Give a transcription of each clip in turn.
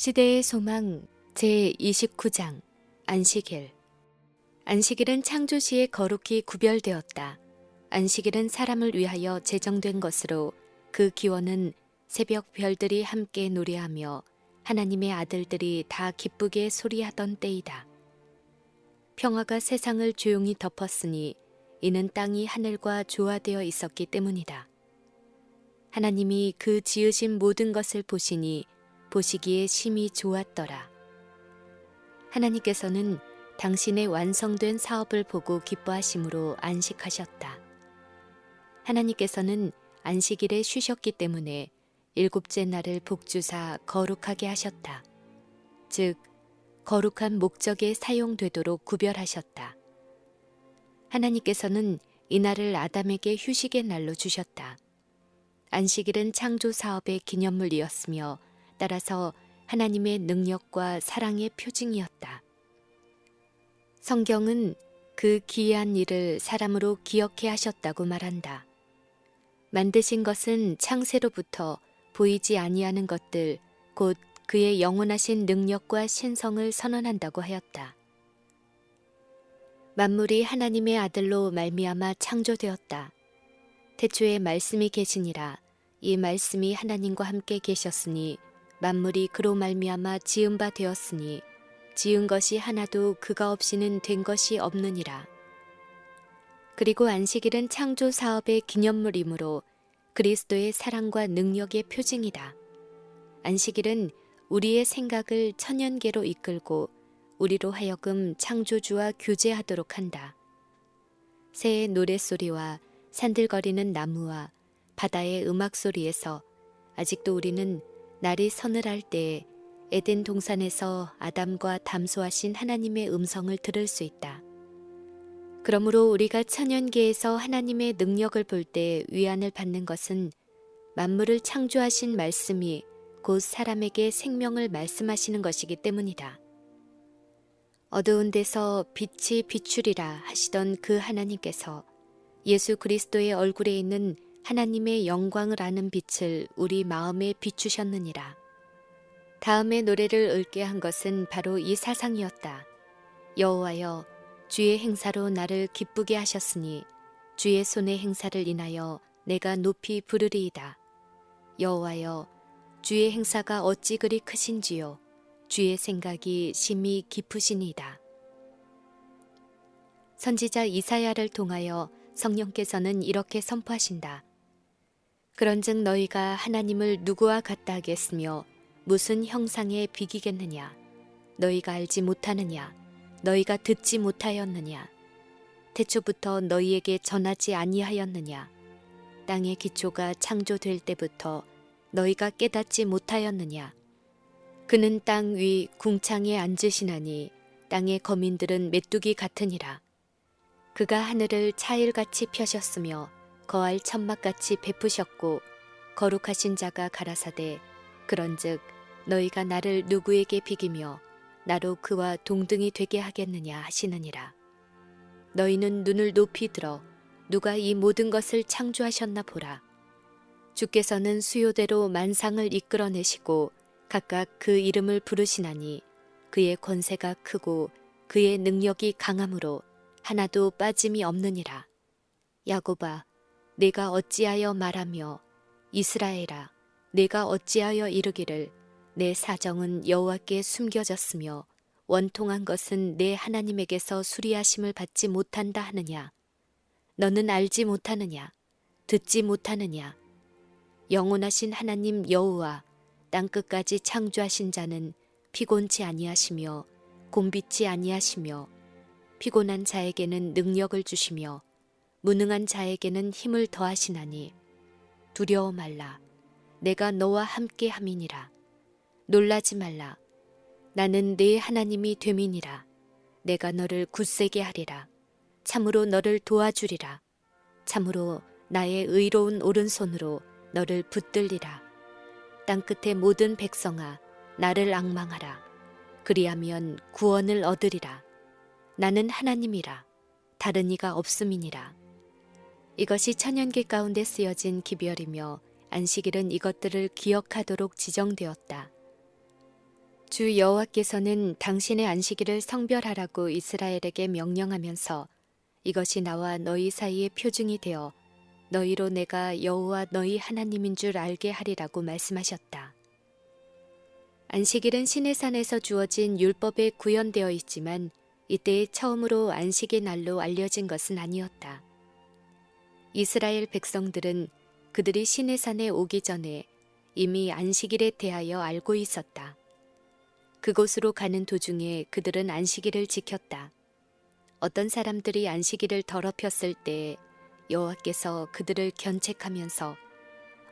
시대의 소망 제29장 안식일 안식일은 창조시에 거룩히 구별되었다. 안식일은 사람을 위하여 제정된 것으로 그 기원은 새벽 별들이 함께 노래하며 하나님의 아들들이 다 기쁘게 소리하던 때이다. 평화가 세상을 조용히 덮었으니 이는 땅이 하늘과 조화되어 있었기 때문이다. 하나님이 그 지으신 모든 것을 보시니 보시기에 심히 좋았더라. 하나님께서는 당신의 완성된 사업을 보고 기뻐하심으로 안식하셨다. 하나님께서는 안식일에 쉬셨기 때문에 일곱째 날을 복주사 거룩하게 하셨다. 즉, 거룩한 목적에 사용되도록 구별하셨다. 하나님께서는 이날을 아담에게 휴식의 날로 주셨다. 안식일은 창조 사업의 기념물이었으며 따라서 하나님의 능력과 사랑의 표징이었다. 성경은 그 기이한 일을 사람으로 기억해 하셨다고 말한다. 만드신 것은 창세로부터 보이지 아니하는 것들, 곧 그의 영원하신 능력과 신성을 선언한다고 하였다. 만물이 하나님의 아들로 말미암아 창조되었다. 태초에 말씀이 계시니라 이 말씀이 하나님과 함께 계셨으니 만물이 그로 말미암아 지은 바 되었으니 지은 것이 하나도 그가 없이는 된 것이 없느니라. 그리고 안식일은 창조 사업의 기념물이므로 그리스도의 사랑과 능력의 표징이다. 안식일은 우리의 생각을 천연계로 이끌고 우리로 하여금 창조주와 교제하도록 한다. 새의 노랫소리와 산들거리는 나무와 바다의 음악 소리에서 아직도 우리는 날이 서늘할 때에 에덴 동산에서 아담과 담소하신 하나님의 음성을 들을 수 있다. 그러므로 우리가 천연계에서 하나님의 능력을 볼 때 위안을 받는 것은 만물을 창조하신 말씀이 곧 사람에게 생명을 말씀하시는 것이기 때문이다. 어두운 데서 빛이 비추리라 하시던 그 하나님께서 예수 그리스도의 얼굴에 있는 하나님의 영광을 아는 빛을 우리 마음에 비추셨느니라. 다음의 노래를 읊게 한 것은 바로 이 사상이었다. 여호와여 주의 행사로 나를 기쁘게 하셨으니 주의 손의 행사를 인하여 내가 높이 부르리이다. 여호와여 주의 행사가 어찌 그리 크신지요 주의 생각이 심히 깊으시니이다. 선지자 이사야를 통하여 성령께서는 이렇게 선포하신다. 그런즉 너희가 하나님을 누구와 같다 하겠으며 무슨 형상에 비기겠느냐? 너희가 알지 못하느냐? 너희가 듣지 못하였느냐? 태초부터 너희에게 전하지 아니하였느냐? 땅의 기초가 창조될 때부터 너희가 깨닫지 못하였느냐? 그는 땅 위 궁창에 앉으시나니 땅의 거민들은 메뚜기 같으니라. 그가 하늘을 차일같이 펴셨으며 거할 천막같이 베푸셨고 거룩하신 자가 가라사대 그런즉 너희가 나를 누구에게 비기며 나로 그와 동등이 되게 하겠느냐 하시느니라. 너희는 눈을 높이 들어 누가 이 모든 것을 창조하셨나 보라. 주께서는 수요대로 만상을 이끌어내시고 각각 그 이름을 부르시나니 그의 권세가 크고 그의 능력이 강함으로 하나도 빠짐이 없느니라. 야고바 내가 어찌하여 말하며 이스라엘아 내가 어찌하여 이르기를 내 사정은 여호와께 숨겨졌으며 원통한 것은 내 하나님에게서 수리하심을 받지 못한다 하느냐? 너는 알지 못하느냐? 듣지 못하느냐? 영원하신 하나님 여호와 땅 끝까지 창조하신 자는 피곤치 아니하시며 곤비치 아니하시며 피곤한 자에게는 능력을 주시며 무능한 자에게는 힘을 더하시나니 두려워 말라. 내가 너와 함께 함이니라. 놀라지 말라. 나는 네 하나님이 됨이니라. 내가 너를 굳세게 하리라. 참으로 너를 도와주리라. 참으로 나의 의로운 오른손으로 너를 붙들리라. 땅 끝의 모든 백성아 나를 악망하라. 그리하면 구원을 얻으리라. 나는 하나님이라. 다른 이가 없음이니라 이것이 천연계 가운데 쓰여진 기별이며 안식일은 이것들을 기억하도록 지정되었다. 주 여호와께서는 당신의 안식일을 성별하라고 이스라엘에게 명령하면서 이것이 나와 너희 사이의 표징이 되어 너희로 내가 여호와 너희 하나님인 줄 알게 하리라고 말씀하셨다. 안식일은 신의 산에서 주어진 율법에 구현되어 있지만 이때 처음으로 안식의 날로 알려진 것은 아니었다. 이스라엘 백성들은 그들이 신의 산에 오기 전에 이미 안식일에 대하여 알고 있었다. 그곳으로 가는 도중에 그들은 안식일을 지켰다. 어떤 사람들이 안식일을 더럽혔을 때 여호와께서 그들을 견책하면서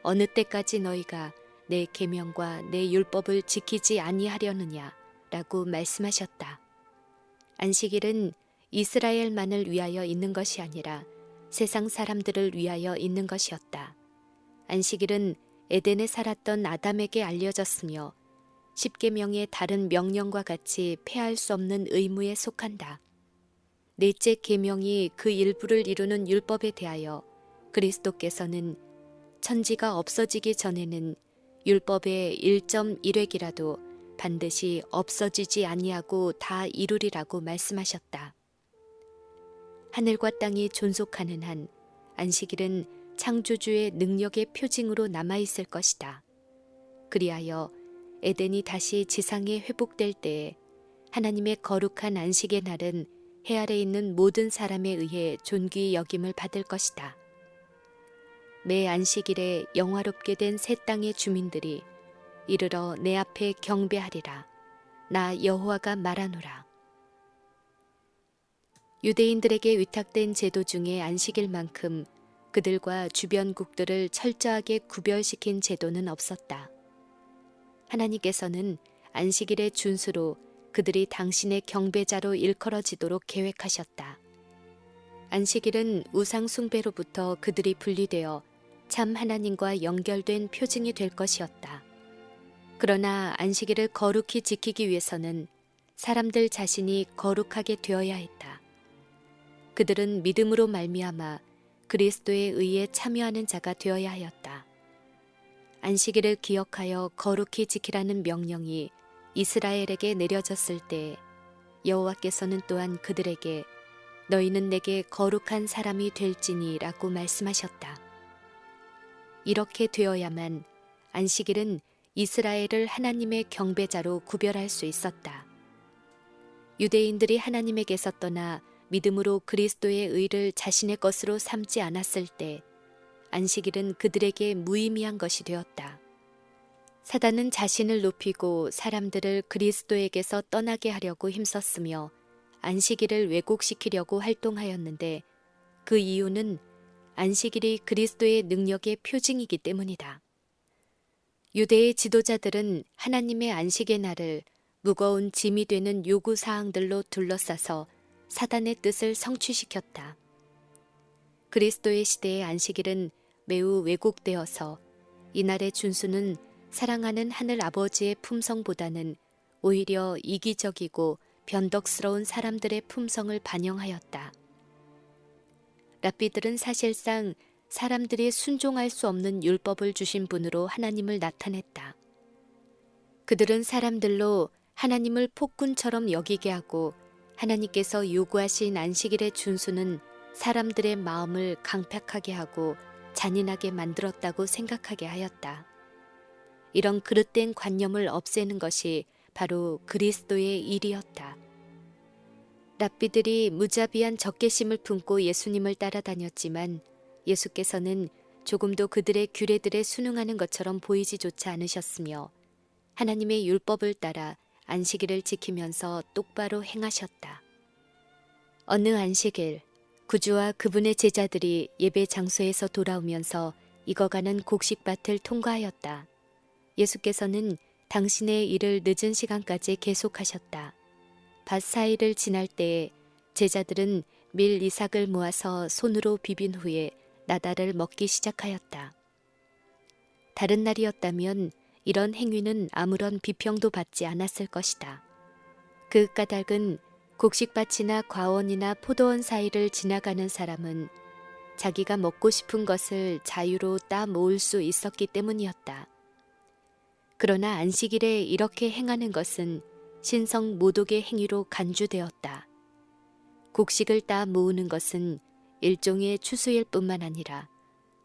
어느 때까지 너희가 내 계명과 내 율법을 지키지 아니하려느냐라고 말씀하셨다. 안식일은 이스라엘만을 위하여 있는 것이 아니라 세상 사람들을 위하여 있는 것이었다. 안식일은 에덴에 살았던 아담에게 알려졌으며 십계명의 다른 명령과 같이 폐할 수 없는 의무에 속한다. 넷째 계명이 그 일부를 이루는 율법에 대하여 그리스도께서는 천지가 없어지기 전에는 율법의 1.1획이라도 반드시 없어지지 아니하고 다 이루리라고 말씀하셨다. 하늘과 땅이 존속하는 한 안식일은 창조주의 능력의 표징으로 남아 있을 것이다. 그리하여 에덴이 다시 지상에 회복될 때에 하나님의 거룩한 안식의 날은 해 아래 있는 모든 사람에 의해 존귀 여김을 받을 것이다. 매 안식일에 영화롭게 된 새 땅의 주민들이 이르러 내 앞에 경배하리라. 나 여호와가 말하노라. 유대인들에게 위탁된 제도 중에 안식일 만큼 그들과 주변국들을 철저하게 구별시킨 제도는 없었다. 하나님께서는 안식일의 준수로 그들이 당신의 경배자로 일컬어지도록 계획하셨다. 안식일은 우상숭배로부터 그들이 분리되어 참 하나님과 연결된 표징이 될 것이었다. 그러나 안식일을 거룩히 지키기 위해서는 사람들 자신이 거룩하게 되어야 했다. 그들은 믿음으로 말미암아 그리스도의 의에 참여하는 자가 되어야 하였다. 안식일을 기억하여 거룩히 지키라는 명령이 이스라엘에게 내려졌을 때 여호와께서는 또한 그들에게 너희는 내게 거룩한 사람이 될지니라고 말씀하셨다. 이렇게 되어야만 안식일은 이스라엘을 하나님의 경배자로 구별할 수 있었다. 유대인들이 하나님에게서 떠나 믿음으로 그리스도의 의를 자신의 것으로 삼지 않았을 때 안식일은 그들에게 무의미한 것이 되었다. 사단은 자신을 높이고 사람들을 그리스도에게서 떠나게 하려고 힘썼으며 안식일을 왜곡시키려고 활동하였는데 그 이유는 안식일이 그리스도의 능력의 표징이기 때문이다. 유대의 지도자들은 하나님의 안식의 날을 무거운 짐이 되는 요구 사항들로 둘러싸서 사단의 뜻을 성취시켰다. 그리스도의 시대의 안식일은 매우 왜곡되어서 이날의 준수는 사랑하는 하늘 아버지의 품성보다는 오히려 이기적이고 변덕스러운 사람들의 품성을 반영하였다. 랍비들은 사실상 사람들이 순종할 수 없는 율법을 주신 분으로 하나님을 나타냈다. 그들은 사람들로 하나님을 폭군처럼 여기게 하고 하나님께서 요구하신 안식일의 준수는 사람들의 마음을 강팍하게 하고 잔인하게 만들었다고 생각하게 하였다. 이런 그릇된 관념을 없애는 것이 바로 그리스도의 일이었다. 랍비들이 무자비한 적개심을 품고 예수님을 따라다녔지만 예수께서는 조금도 그들의 규례들에 순응하는 것처럼 보이지조차 않으셨으며 하나님의 율법을 따라 안식일을 지키면서 똑바로 행하셨다. 어느 안식일 구주와 그분의 제자들이 예배 장소에서 돌아오면서 익어가는 곡식밭을 통과하였다. 예수께서는 당신의 일을 늦은 시간까지 계속하셨다. 밭 사이를 지날 때에 제자들은 밀 이삭을 모아서 손으로 비빈 후에 나달을 먹기 시작하였다. 다른 날이었다면 이런 행위는 아무런 비평도 받지 않았을 것이다. 그 까닭은 곡식밭이나 과원이나 포도원 사이를 지나가는 사람은 자기가 먹고 싶은 것을 자유로 따 모을 수 있었기 때문이었다. 그러나 안식일에 이렇게 행하는 것은 신성 모독의 행위로 간주되었다. 곡식을 따 모으는 것은 일종의 추수일 뿐만 아니라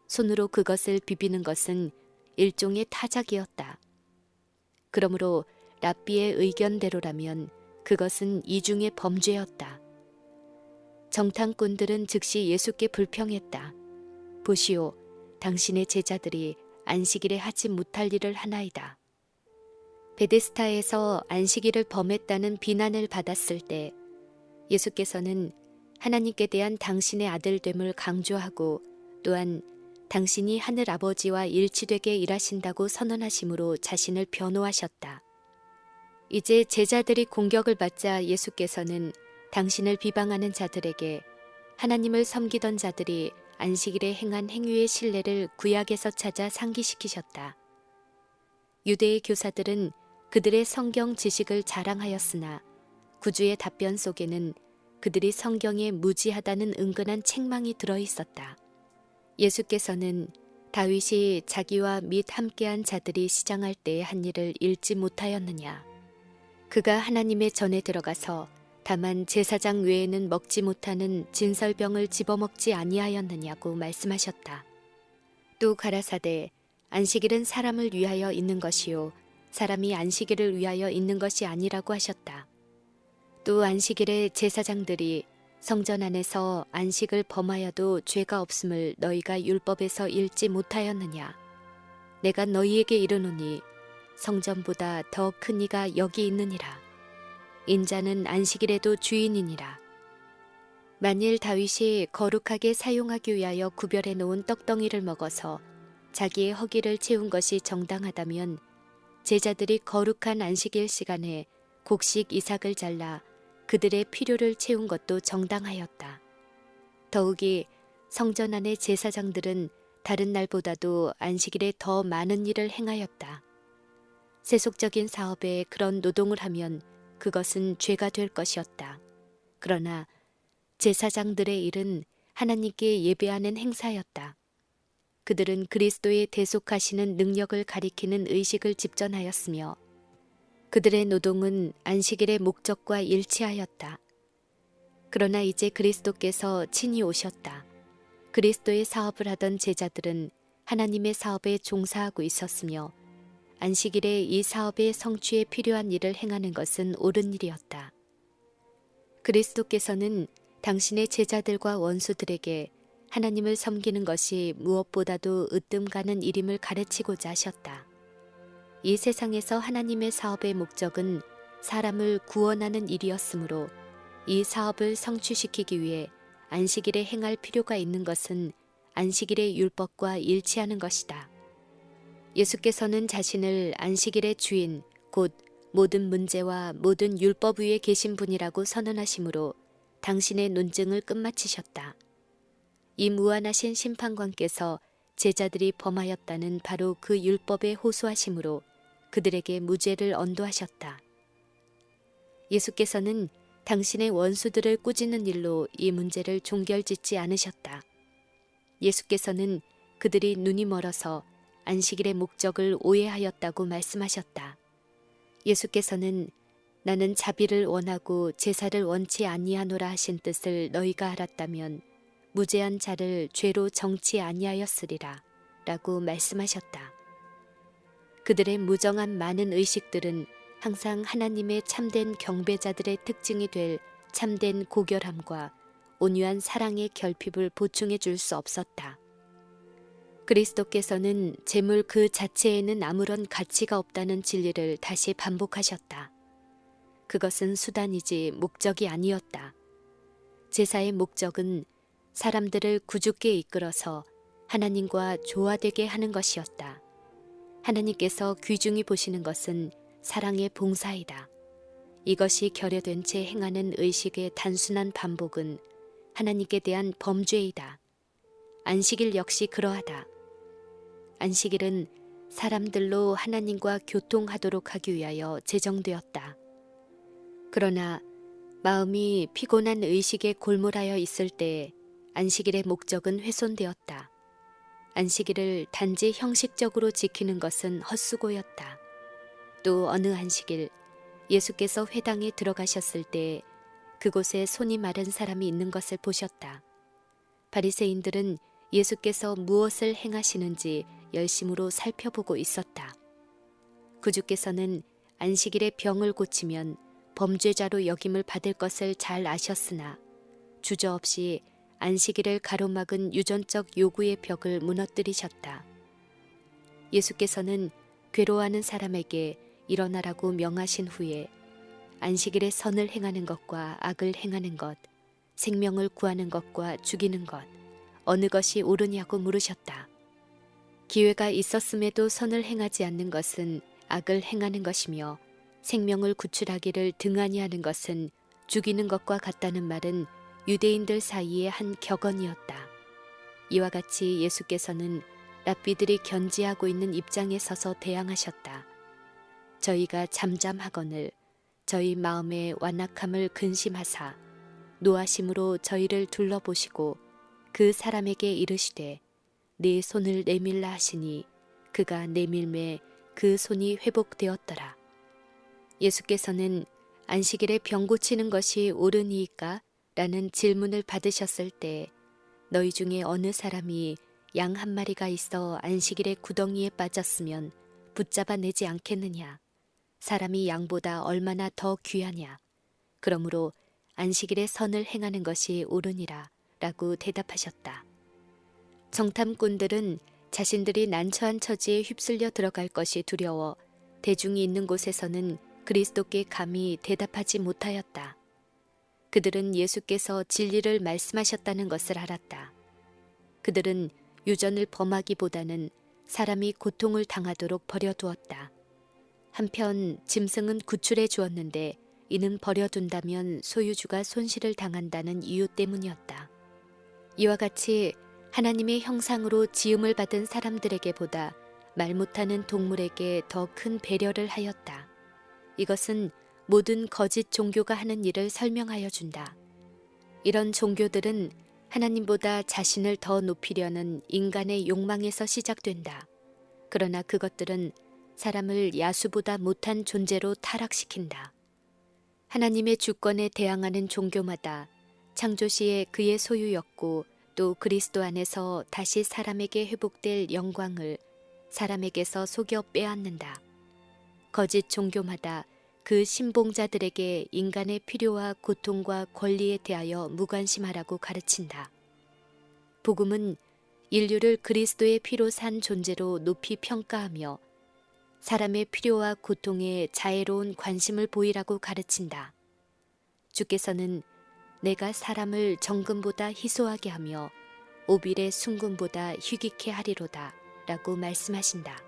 손으로 그것을 비비는 것은 일종의 타작이었다. 그러므로 랍비의 의견대로라면 그것은 이중의 범죄였다. 정탐꾼들은 즉시 예수께 불평했다. 보시오, 당신의 제자들이 안식일에 하지 못할 일을 하나이다. 베데스타에서 안식일을 범했다는 비난을 받았을 때 예수께서는 하나님께 대한 당신의 아들됨을 강조하고 또한 당신이 하늘 아버지와 일치되게 일하신다고 선언하심으로 자신을 변호하셨다. 이제 제자들이 공격을 받자 예수께서는 당신을 비방하는 자들에게 하나님을 섬기던 자들이 안식일에 행한 행위의 신뢰를 구약에서 찾아 상기시키셨다. 유대의 교사들은 그들의 성경 지식을 자랑하였으나 구주의 답변 속에는 그들이 성경에 무지하다는 은근한 책망이 들어 있었다. 예수께서는 다윗이 자기와 및 함께한 자들이 시장할 때의 한 일을 읽지 못하였느냐. 그가 하나님의 전에 들어가서 다만 제사장 외에는 먹지 못하는 진설병을 집어먹지 아니하였느냐고 말씀하셨다. 또 가라사대 안식일은 사람을 위하여 있는 것이요 사람이 안식일을 위하여 있는 것이 아니라고 하셨다. 또 안식일에 제사장들이 성전 안에서 안식을 범하여도 죄가 없음을 너희가 율법에서 읽지 못하였느냐. 내가 너희에게 이르노니 성전보다 더 큰 이가 여기 있느니라. 인자는 안식일에도 주인이니라. 만일 다윗이 거룩하게 사용하기 위하여 구별해 놓은 떡덩이를 먹어서 자기의 허기를 채운 것이 정당하다면 제자들이 거룩한 안식일 시간에 곡식 이삭을 잘라 그들의 필요를 채운 것도 정당하였다. 더욱이 성전 안의 제사장들은 다른 날보다도 안식일에 더 많은 일을 행하였다. 세속적인 사업에 그런 노동을 하면 그것은 죄가 될 것이었다. 그러나 제사장들의 일은 하나님께 예배하는 행사였다. 그들은 그리스도의 대속하시는 능력을 가리키는 의식을 집전하였으며 그들의 노동은 안식일의 목적과 일치하였다. 그러나 이제 그리스도께서 친히 오셨다. 그리스도의 사업을 하던 제자들은 하나님의 사업에 종사하고 있었으며 안식일에 이 사업의 성취에 필요한 일을 행하는 것은 옳은 일이었다. 그리스도께서는 당신의 제자들과 원수들에게 하나님을 섬기는 것이 무엇보다도 으뜸 가는 일임을 가르치고자 하셨다. 이 세상에서 하나님의 사업의 목적은 사람을 구원하는 일이었으므로 이 사업을 성취시키기 위해 안식일에 행할 필요가 있는 것은 안식일의 율법과 일치하는 것이다. 예수께서는 자신을 안식일의 주인, 곧 모든 문제와 모든 율법 위에 계신 분이라고 선언하심으로 당신의 논증을 끝마치셨다. 이 무한하신 심판관께서 제자들이 범하였다는 바로 그 율법에 호소하심으로 그들에게 무죄를 언도하셨다. 예수께서는 당신의 원수들을 꾸짖는 일로 이 문제를 종결짓지 않으셨다. 예수께서는 그들이 눈이 멀어서 안식일의 목적을 오해하였다고 말씀하셨다. 예수께서는 나는 자비를 원하고 제사를 원치 아니하노라 하신 뜻을 너희가 알았다면 무죄한 자를 죄로 정치 아니하였으리라 라고 말씀하셨다. 그들의 무정한 많은 의식들은 항상 하나님의 참된 경배자들의 특징이 될 참된 고결함과 온유한 사랑의 결핍을 보충해 줄 수 없었다. 그리스도께서는 재물 그 자체에는 아무런 가치가 없다는 진리를 다시 반복하셨다. 그것은 수단이지 목적이 아니었다. 제사의 목적은 사람들을 구주께 이끌어서 하나님과 조화되게 하는 것이었다. 하나님께서 귀중히 보시는 것은 사랑의 봉사이다. 이것이 결여된 채 행하는 의식의 단순한 반복은 하나님께 대한 범죄이다. 안식일 역시 그러하다. 안식일은 사람들로 하나님과 교통하도록 하기 위하여 제정되었다. 그러나 마음이 피곤한 의식에 골몰하여 있을 때 안식일의 목적은 훼손되었다. 안식일을 단지 형식적으로 지키는 것은 헛수고였다. 또 어느 안식일 예수께서 회당에 들어가셨을 때 그곳에 손이 마른 사람이 있는 것을 보셨다. 바리새인들은 예수께서 무엇을 행하시는지 열심으로 살펴보고 있었다. 구주께서는 안식일에 병을 고치면 범죄자로 여김을 받을 것을 잘 아셨으나 주저없이 안식일을 가로막은 유전적 요구의 벽을 무너뜨리셨다. 예수께서는 괴로워하는 사람에게 일어나라고 명하신 후에 안식일에 선을 행하는 것과 악을 행하는 것, 생명을 구하는 것과 죽이는 것, 어느 것이 옳으냐고 물으셨다. 기회가 있었음에도 선을 행하지 않는 것은 악을 행하는 것이며 생명을 구출하기를 등한히 하는 것은 죽이는 것과 같다는 말은 유대인들 사이의 한 격언이었다. 이와 같이 예수께서는 랍비들이 견지하고 있는 입장에 서서 대항하셨다. 저희가 잠잠하거늘 저희 마음의 완악함을 근심하사 노하심으로 저희를 둘러보시고 그 사람에게 이르시되 네 손을 내밀라 하시니 그가 내밀매 그 손이 회복되었더라. 예수께서는 안식일에 병 고치는 것이 옳으니이까? 라는 질문을 받으셨을 때 너희 중에 어느 사람이 양 한 마리가 있어 안식일에 구덩이에 빠졌으면 붙잡아 내지 않겠느냐? 사람이 양보다 얼마나 더 귀하냐? 그러므로 안식일에 선을 행하는 것이 옳으니라 라고 대답하셨다. 정탐꾼들은 자신들이 난처한 처지에 휩쓸려 들어갈 것이 두려워 대중이 있는 곳에서는 그리스도께 감히 대답하지 못하였다. 그들은 예수께서 진리를 말씀하셨다는 것을 알았다. 그들은 유전을 범하기보다는 사람이 고통을 당하도록 버려두었다. 한편 짐승은 구출해 주었는데 이는 버려둔다면 소유주가 손실을 당한다는 이유 때문이었다. 이와 같이 하나님의 형상으로 지음을 받은 사람들에게 보다 말 못하는 동물에게 더 큰 배려를 하였다. 이것은 모든 거짓 종교가 하는 일을 설명하여 준다. 이런 종교들은 하나님보다 자신을 더 높이려는 인간의 욕망에서 시작된다. 그러나 그것들은 사람을 야수보다 못한 존재로 타락시킨다. 하나님의 주권에 대항하는 종교마다 창조 시에 그의 소유였고 또 그리스도 안에서 다시 사람에게 회복될 영광을 사람에게서 속여 빼앗는다. 거짓 종교마다 그 신봉자들에게 인간의 필요와 고통과 권리에 대하여 무관심하라고 가르친다. 복음은 인류를 그리스도의 피로 산 존재로 높이 평가하며 사람의 필요와 고통에 자애로운 관심을 보이라고 가르친다. 주께서는 내가 사람을 정금보다 희소하게 하며 오빌의 순금보다 휴기케 하리로다 라고 말씀하신다.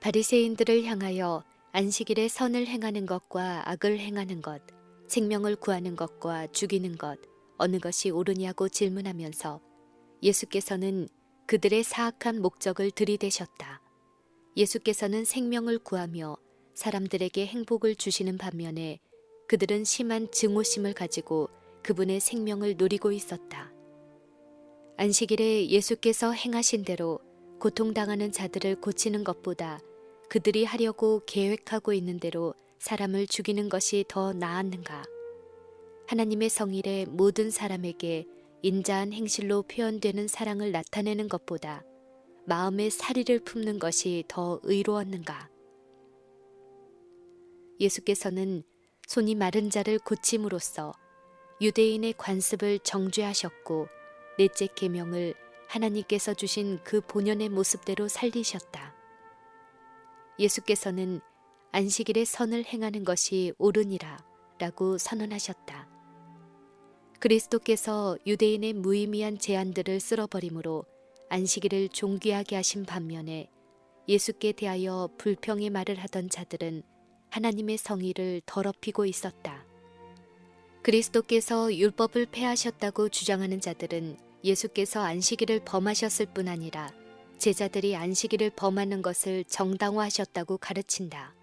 바리새인들을 향하여 안식일에 선을 행하는 것과 악을 행하는 것, 생명을 구하는 것과 죽이는 것, 어느 것이 옳으냐고 질문하면서 예수께서는 그들의 사악한 목적을 들이대셨다. 예수께서는 생명을 구하며 사람들에게 행복을 주시는 반면에 그들은 심한 증오심을 가지고 그분의 생명을 노리고 있었다. 안식일에 예수께서 행하신 대로 고통당하는 자들을 고치는 것보다 그들이 하려고 계획하고 있는 대로 사람을 죽이는 것이 더 나았는가? 하나님의 성일에 모든 사람에게 인자한 행실로 표현되는 사랑을 나타내는 것보다 마음의 사리를 품는 것이 더 의로웠는가? 예수께서는 손이 마른 자를 고침으로써 유대인의 관습을 정죄하셨고 넷째 계명을 하나님께서 주신 그 본연의 모습대로 살리셨다. 예수께서는 안식일에 선을 행하는 것이 옳으니라 라고 선언하셨다. 그리스도께서 유대인의 무의미한 제한들을 쓸어버림으로 안식일을 존귀하게 하신 반면에 예수께 대하여 불평의 말을 하던 자들은 하나님의 성의를 더럽히고 있었다. 그리스도께서 율법을 폐하셨다고 주장하는 자들은 예수께서 안식일을 범하셨을 뿐 아니라 제자들이 안식일을 범하는 것을 정당화하셨다고 가르친다.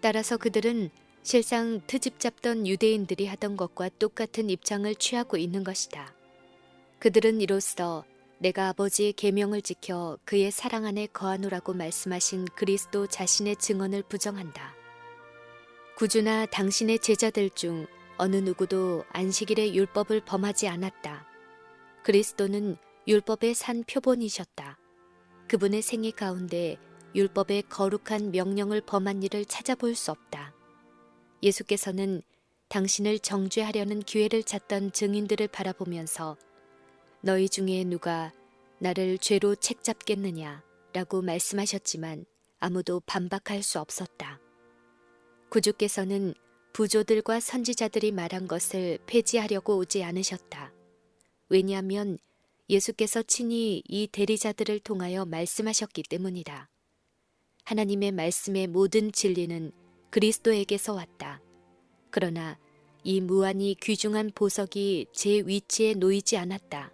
따라서 그들은 실상 트집 잡던 유대인들이 하던 것과 똑같은 입장을 취하고 있는 것이다. 그들은 이로써 내가 아버지의 계명을 지켜 그의 사랑 안에 거하노라고 말씀하신 그리스도 자신의 증언을 부정한다. 구주나 당신의 제자들 중 어느 누구도 안식일의 율법을 범하지 않았다. 그리스도는 율법의 산 표본이셨다. 그분의 생애 가운데 율법의 거룩한 명령을 범한 일을 찾아볼 수 없다. 예수께서는 당신을 정죄하려는 기회를 찾던 증인들을 바라보면서 너희 중에 누가 나를 죄로 책잡겠느냐 라고 말씀하셨지만 아무도 반박할 수 없었다. 구주께서는 부조들과 선지자들이 말한 것을 폐지하려고 오지 않으셨다. 왜냐하면 예수께서 친히 이 대리자들을 통하여 말씀하셨기 때문이다. 하나님의 말씀의 모든 진리는 그리스도에게서 왔다. 그러나 이 무한히 귀중한 보석이 제 위치에 놓이지 않았다.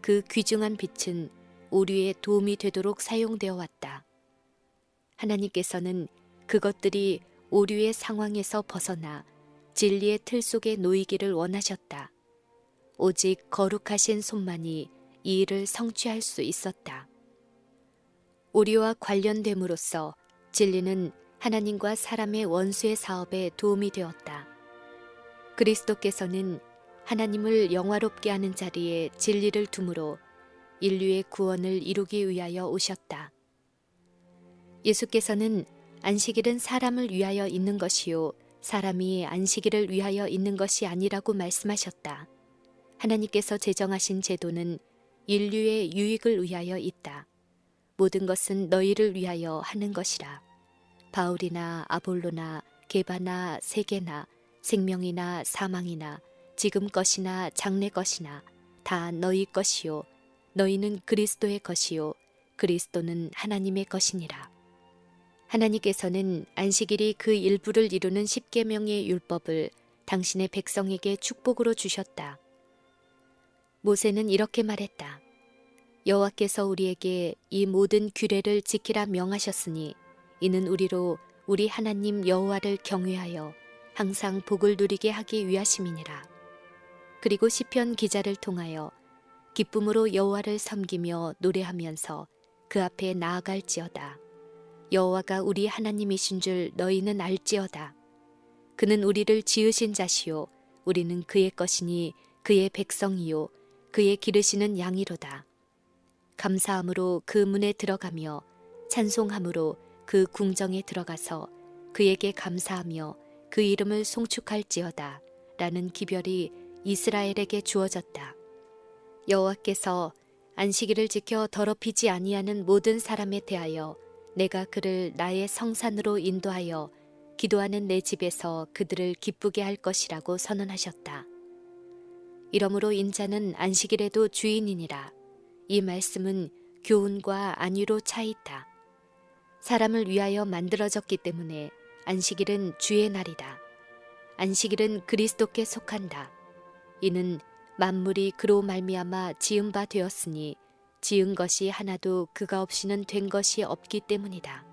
그 귀중한 빛은 오류에 도움이 되도록 사용되어 왔다. 하나님께서는 그것들이 오류의 상황에서 벗어나 진리의 틀 속에 놓이기를 원하셨다. 오직 거룩하신 손만이 이 일을 성취할 수 있었다. 오류와 관련됨으로써 진리는 하나님과 사람의 원수의 사업에 도움이 되었다. 그리스도께서는 하나님을 영화롭게 하는 자리에 진리를 둠으로 인류의 구원을 이루기 위하여 오셨다. 예수께서는 안식일은 사람을 위하여 있는 것이요 사람이 안식일을 위하여 있는 것이 아니라고 말씀하셨다. 하나님께서 제정하신 제도는 인류의 유익을 위하여 있다. 모든 것은 너희를 위하여 하는 것이라. 바울이나 아볼로나 게바나 세계나 생명이나 사망이나 지금 것이나 장래 것이나 다 너희 것이요 너희는 그리스도의 것이요 그리스도는 하나님의 것이니라. 하나님께서는 안식일이 그 일부를 이루는 십계명의 율법을 당신의 백성에게 축복으로 주셨다. 모세는 이렇게 말했다. 여호와께서 우리에게 이 모든 규례를 지키라 명하셨으니 이는 우리로 우리 하나님 여호와를 경외하여 항상 복을 누리게 하기 위하심이니라. 그리고 시편 기자를 통하여 기쁨으로 여호와를 섬기며 노래하면서 그 앞에 나아갈지어다. 여호와가 우리 하나님이신 줄 너희는 알지어다. 그는 우리를 지으신 자시요 우리는 그의 것이니 그의 백성이요 그의 기르시는 양이로다. 감사함으로 그 문에 들어가며 찬송함으로 그 궁정에 들어가서 그에게 감사하며 그 이름을 송축할지어다 라는 기별이 이스라엘에게 주어졌다. 여호와께서 안식일을 지켜 더럽히지 아니하는 모든 사람에 대하여 내가 그를 나의 성산으로 인도하여 기도하는 내 집에서 그들을 기쁘게 할 것이라고 선언하셨다. 이러므로 인자는 안식일에도 주인이니라. 이 말씀은 교훈과 안위로 차 있다. 사람을 위하여 만들어졌기 때문에 안식일은 주의 날이다. 안식일은 그리스도께 속한다. 이는 만물이 그로 말미암아 지은 바 되었으니 지은 것이 하나도 그가 없이는 된 것이 없기 때문이다.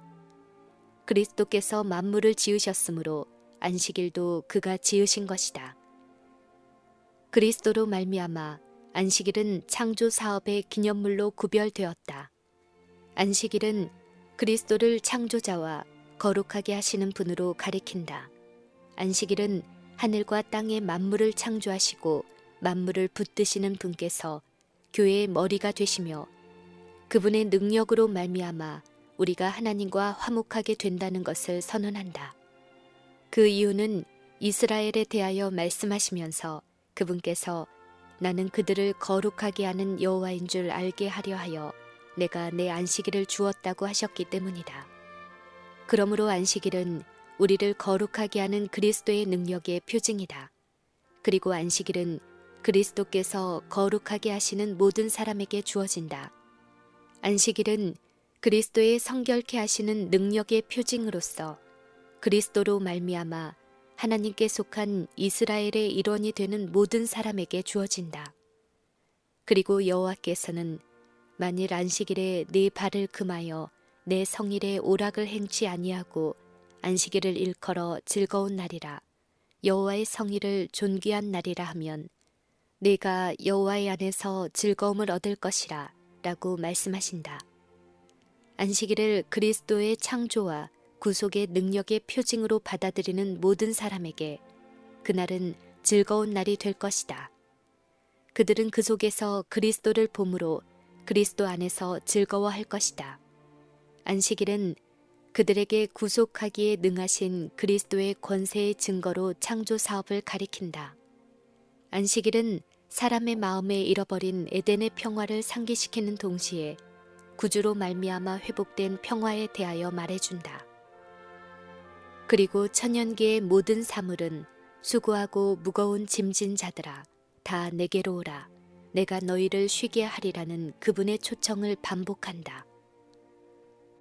그리스도께서 만물을 지으셨으므로 안식일도 그가 지으신 것이다. 그리스도로 말미암아 안식일은 창조 사업의 기념물로 구별되었다. 안식일은 그리스도를 창조자와 거룩하게 하시는 분으로 가리킨다. 안식일은 하늘과 땅의 만물을 창조하시고 만물을 붙드시는 분께서 교회의 머리가 되시며 그분의 능력으로 말미암아 우리가 하나님과 화목하게 된다는 것을 선언한다. 그 이유는 이스라엘에 대하여 말씀하시면서 그분께서 나는 그들을 거룩하게 하는 여호와인 줄 알게 하려 하여 내가 내 안식일을 주었다고 하셨기 때문이다. 그러므로 안식일은 우리를 거룩하게 하는 그리스도의 능력의 표징이다. 그리고 안식일은 그리스도께서 거룩하게 하시는 모든 사람에게 주어진다. 안식일은 그리스도의 성결케 하시는 능력의 표징으로서 그리스도로 말미암아 하나님께 속한 이스라엘의 일원이 되는 모든 사람에게 주어진다. 그리고 여호와께서는 만일 안식일에 네 발을 금하여 내 성일에 오락을 행치 아니하고 안식일을 일컬어 즐거운 날이라 여호와의 성일을 존귀한 날이라 하면 내가 여호와의 안에서 즐거움을 얻을 것이라 라고 말씀하신다. 안식일을 그리스도의 창조와 구속의 능력의 표징으로 받아들이는 모든 사람에게 그날은 즐거운 날이 될 것이다. 그들은 그 속에서 그리스도를 봄으로 그리스도 안에서 즐거워할 것이다. 안식일은 그들에게 구속하기에 능하신 그리스도의 권세의 증거로 창조 사업을 가리킨다. 안식일은 사람의 마음에 잃어버린 에덴의 평화를 상기시키는 동시에 구주로 말미암아 회복된 평화에 대하여 말해준다. 그리고 천년기의 모든 사물은 수고하고 무거운 짐진 자들아 다 내게로 오라 내가 너희를 쉬게 하리라는 그분의 초청을 반복한다.